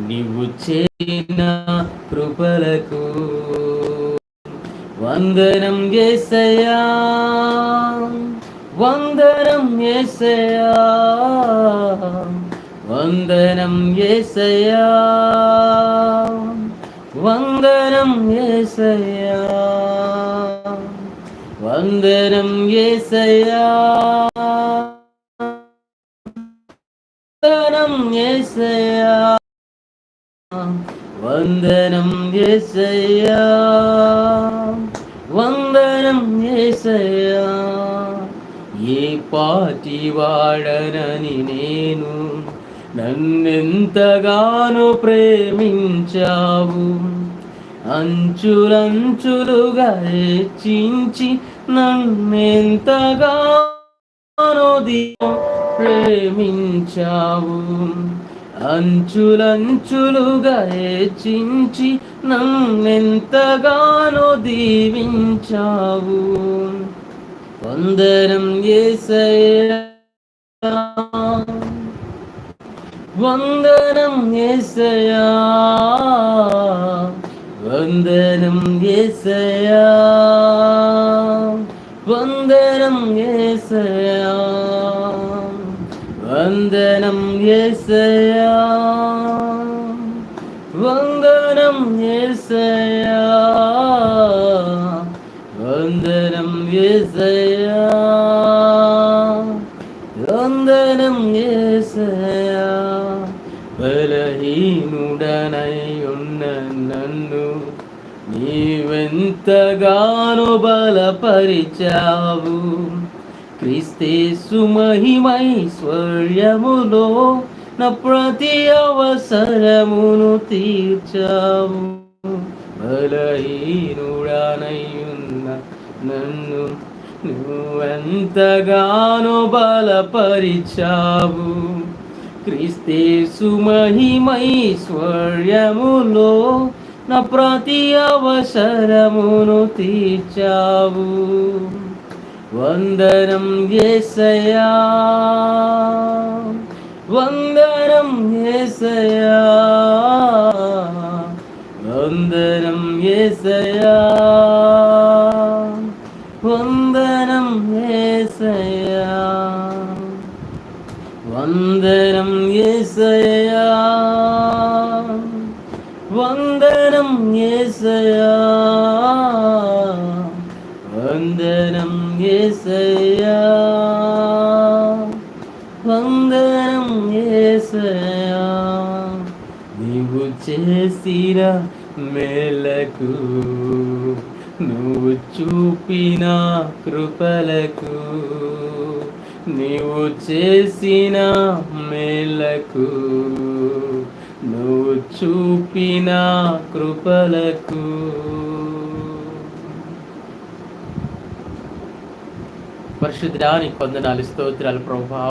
నీవు చేసిన కృపలకు వందనం ఏసయ్యా. వందనం ఏసయ్యా. వందనం ఏసయ్యా. వందనం ఏసయ్యా. వందనం ఏసయ్యా. వందనం ఏసయ్యా. వందనం ఏసయ్యా. వందనం ఏసయ్యా. ఏ పాటి వాడనని నేను నన్నెంతగానో ప్రేమించావు. అంచులంచులుగా హెచ్చించి నన్నెంతగానో దియో ప్రేమించావు. అంచులంచులుగా హెచ్చించి నన్నెంతగానో దీవించావు. వందనం ఏసయ్యా. వందనం ఏసయ్యా. వందనం ఏసయ్యా. వందనం ఏసయ్యా. వందనం ఏసయ్యా వందనం ఏసయ్యా వందనం ఏసయ్యా వందనం ఏసయ్యా బలహీనుడనై ఉన్న నన్ను నీవెంతగానో బలపరిచావు క్రీస్తేసు మహిమైశ్వర్యములో నా ప్రతి అవసరమును తీర్చావు బలహీనుడానయ్యున్న నన్ను నువ్వెంతగానో బలపరిచావు. క్రీస్తేసు మహిమైశ్వర్యములో నా ప్రతి అవసరమును తీర్చావు. வந்தனம் ஏசையா வந்தனம் ஏசையா வந்தனம் ஏசையா வந்தனம் ஏசையா வந்தனம் ஏசையா வந்தனம் ஏசையா వందనం ఏసయా వందనం ఏసయా నీవు చేసిన మేలకు నువ్వు చూపిన కృపలకు నీవు చేసిన మేలకు నువ్వు చూపిన కృపలకు పరిశుద్ధ నీకు వందనాలు స్తోత్రాలు ప్రభా.